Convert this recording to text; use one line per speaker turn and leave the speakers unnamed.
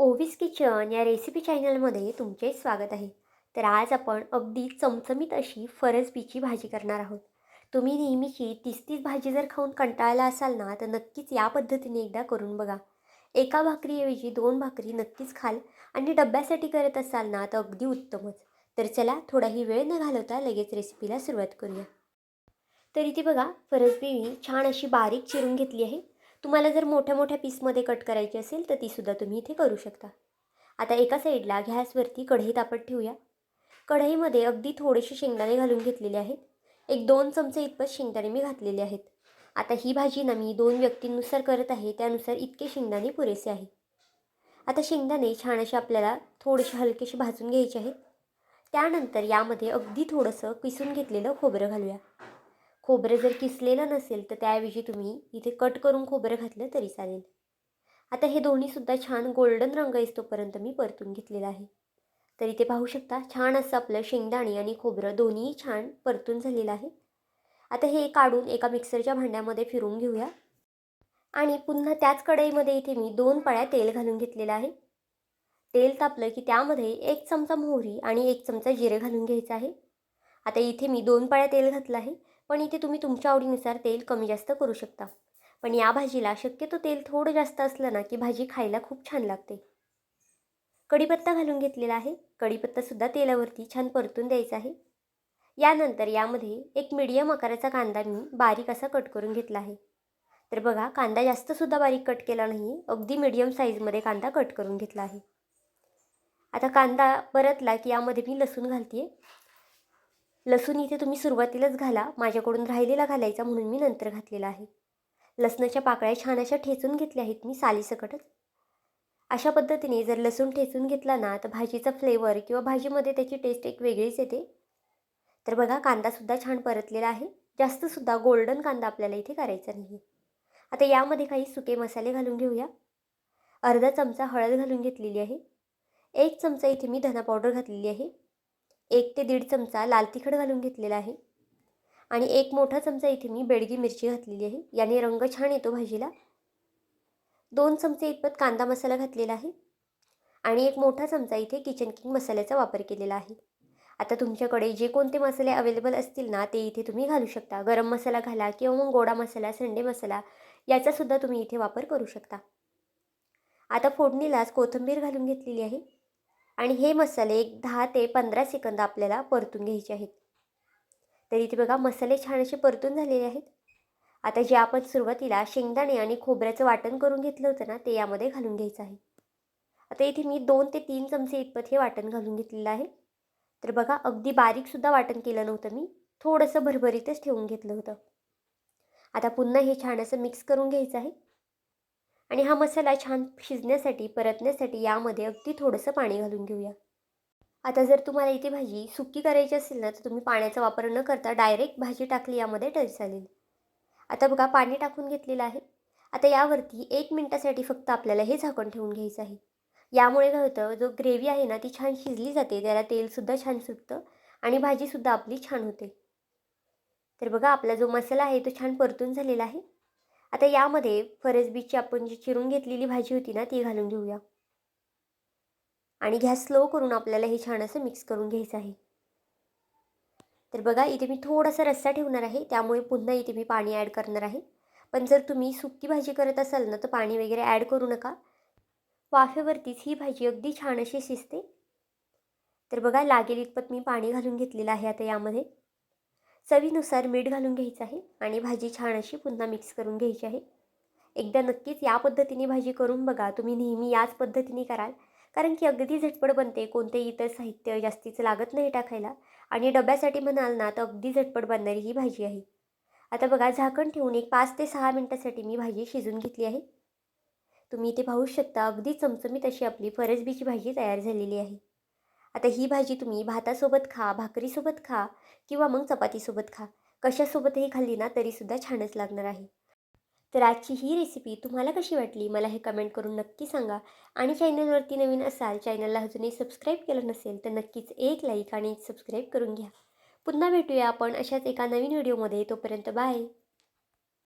ओवीस kitchen या recipe चॅनलमध्ये तुमचे स्वागत आहे. तर आज आपण अगदी चमचमीत अशी फरसबीची भाजी करणार आहोत. तुम्ही नेहमीची तीस तीस भाजी जर खाऊन कंटाळला असाल ना तर नक्कीच या पद्धतीने एकदा करून बघा. एका भाकरीऐवजी दोन भाकरी नक्कीच खाल आणि डब्यासाठी करत असाल ना तर अगदी उत्तमच. तर चला थोडाही वेळ न घालवता लगेच रेसिपीला सुरुवात करूया. तर इथे बघा फरसबी मी छान अशी बारीक चिरून घेतली आहे. तुम्हाला जर मोठ्या मोठ्या पीसमध्ये कट करायची असेल तर तीसुद्धा तुम्ही इथे करू शकता. आता एका साईडला गॅसवरती कढई तापत ठेवूया. कढईमध्ये अगदी थोडेसे शेंगदाणे घालून घेतलेले आहेत. एक दोन चमचे इतपत शेंगदाणे मी घातलेले आहेत. आता ही भाजी ना मी दोन व्यक्तींनुसार करत आहे त्यानुसार इतके शेंगदाणे पुरेसे आहे. आता शेंगदाणे छान असे आपल्याला थोडेसे हलकेसे भाजून घ्यायचे आहेत. त्यानंतर यामध्ये अगदी थोडंसं किसून घेतलेलं खोबरं घालूया. खोबरं जर किसलेलं नसेल तर त्याऐवजी तुम्ही इथे कट करून खोबरं घातलं तरी चालेल. आता हे दोन्हीसुद्धा छान गोल्डन रंग येतोपर्यंत मी परतून घेतलेलं आहे. तर इथे पाहू शकता छान असं आपलं शेंगदाणे आणि खोबरं दोन्ही छान परतून झालेलं आहे. आता हे काढून एका मिक्सरच्या भांड्यामध्ये फिरून घेऊया. आणि पुन्हा त्याच कढईमध्ये इथे मी दोन पळ्या तेल घालून घेतलेलं आहे. तेल तापलं की त्यामध्ये एक चमचा मोहरी आणि एक चमचा जिरे घालून घ्यायचं आहे. आता इथे मी दोन पळ्या तेल घातलं आहे. पण इथे तुम्ही तुमच्या आवडीनुसार तेल कमी जास्त करू शकता. पण या भाजीला शक्यतो तेल थोडं जास्त असलं ना की भाजी खायला खूप छान लागते. कढीपत्ता घालून घेतलेला आहे. कढीपत्तासुद्धा तेलावरती छान परतून द्यायचा आहे. यानंतर यामध्ये एक मीडियम आकाराचा कांदा मी बारीक असा कट करून घेतला आहे. तर बघा कांदा जास्तसुद्धा बारीक कट केला नाही अगदी मीडियम साईजमध्ये कांदा कट करून घेतला आहे. आता कांदा परतला की यामध्ये मी लसूण घालते लसूण इथे तुम्ही सुरुवातीलाच घाला माझ्याकडून राहिलेला घालायचा म्हणून मी नंतर घातलेला आहे. लसणाच्या पाकळ्या छान अशा ठेचून घेतल्या आहेत मी सालीसकटच. अशा पद्धतीने जर लसूण ठेचून घेतला ना तर भाजीचा फ्लेवर किंवा भाजीमध्ये त्याची टेस्ट एक वेगळीच येते. तर बघा कांदासुद्धा छान परतलेला आहे. जास्तसुद्धा गोल्डन कांदा आपल्याला इथे करायचा नाही आता यामध्ये काही सुके मसाले घालून घेऊया. अर्धा चमचा हळद घालून घेतलेली आहे. एक चमचा इथे मी धना पावडर घातलेली आहे. एक ते दीड चमचा लाल तिखट घालून घेतलेला आहे. आणि एक मोठा चमचा इथे मी बेडगी मिरची घातलेली आहे. याने रंग छान येतो भाजीला. दोन चमचे इतपत कांदा मसाला घातलेला आहे. आणि एक मोठा चमचा इथे किचन किंग मसाल्याचा वापर केलेला आहे. आता तुमच्याकडे जे कोणते मसाले अवेलेबल असतील ना ते इथे तुम्ही घालू शकता. गरम मसाला घाला किंवा मग गोडा मसाला संडे मसाला याचासुद्धा तुम्ही इथे वापर करू शकता. आता फोडणीलाच कोथिंबीर घालून घेतलेली आहे. आणि हे मसाले एक दहा ते पंधरा सेकंद आपल्याला परतून घ्यायचे आहेत. तर इथे बघा मसाले छान असे परतून झालेले आहेत. आता जे आपण सुरुवातीला शेंगदाणे आणि खोबऱ्याचं वाटण करून घेतलं होतं ना ते यामध्ये घालून घ्यायचं आहे. आता इथे मी दोन ते तीन चमचे इतपत हे वाटण घालून घेतलेलं आहे. तर बघा अगदी बारीकसुद्धा वाटण केलं नव्हतं मी. थोडंसं भरभरीतच ठेवून घेतलं होतं. आता पुन्हा हे छान असं मिक्स करून घ्यायचं आहे. आणि हा मसाला छान शिजण्यासाठी परतण्यासाठी यामध्ये अगदी थोडंसं पाणी घालून घेऊया. आता जर तुम्हाला इथे भाजी सुकी करायची असेल ना तर तुम्ही पाण्याचा वापर न करता डायरेक्ट भाजी टाकली यामध्ये तर चालेल आता बघा पाणी टाकून घेतलेलं आहे. आता यावरती एक मिनटासाठी फक्त आपल्याला हे झाकण ठेवून घ्यायचं आहे. यामुळे काय होतं जो ग्रेव्ही आहे ना ती छान शिजली जाते त्याला तेलसुद्धा छान सुटतं आणि भाजीसुद्धा आपली छान होते. तर बघा आपला जो मसाला आहे तो छान परतून झालेला आहे. आता यामध्ये फरसबीची आपण जी चिरून घेतलेली भाजी होती ना ती घालून घेऊया. आणि गॅस स्लो करून आपल्याला हे छान असं मिक्स करून घ्यायचं आहे. तर बघा इथे मी थोडासा रस्सा ठेवणार आहे त्यामुळे पुन्हा इथे मी पाणी ॲड करणार आहे. पण जर तुम्ही सुकी भाजी करत असाल ना तर पाणी वगैरे ॲड करू नका. वाफेवरतीच ही भाजी अगदी छान अशी शिजते. तर बघा लागेल इतपत मी पाणी घालून घेतलेलं आहे आता यामध्ये. चवीनुसार मीठ घालून घ्यायचं आहे आणि भाजी छान अशी पुन्हा मिक्स करून घ्यायची आहे. एकदा नक्कीच या पद्धतीने भाजी करून बघा. तुम्ही नेहमी याच पद्धतीने कराल. कारण की अगदी झटपट बनते. कोणतेही इतर साहित्य जास्तीचं लागत नाही टाकायला. आणि डब्यासाठी म्हणाल ना तर अगदी झटपट बनणारी ही भाजी आहे. आता बघा झाकण ठेवून एक पाच ते सहा मिनटासाठी मी भाजी शिजून घेतली आहे. तुम्ही इथे पाहू शकता अगदी चमचमीत अशी आपली फरसबीची भाजी तयार झालेली आहे. आता ही भाजी तुम्ही भातासोबत खा भाकरीसोबत खा किंवा मग चपातीसोबत खा. कशासोबतही खाल्ली ना तरीसुद्धा छानच लागणार आहे. तर आजची ही रेसिपी तुम्हाला कशी वाटली? मला हे कमेंट करून नक्की सांगा. आणि चॅनलवरती नवीन असाल चॅनलला अजूनही सबस्क्राईब केलं नसेल तर नक्कीच एक लाईक आणि सबस्क्राईब करून घ्या. पुन्हा भेटूया आपण अशाच एका नवीन व्हिडिओमध्ये तोपर्यंत बाय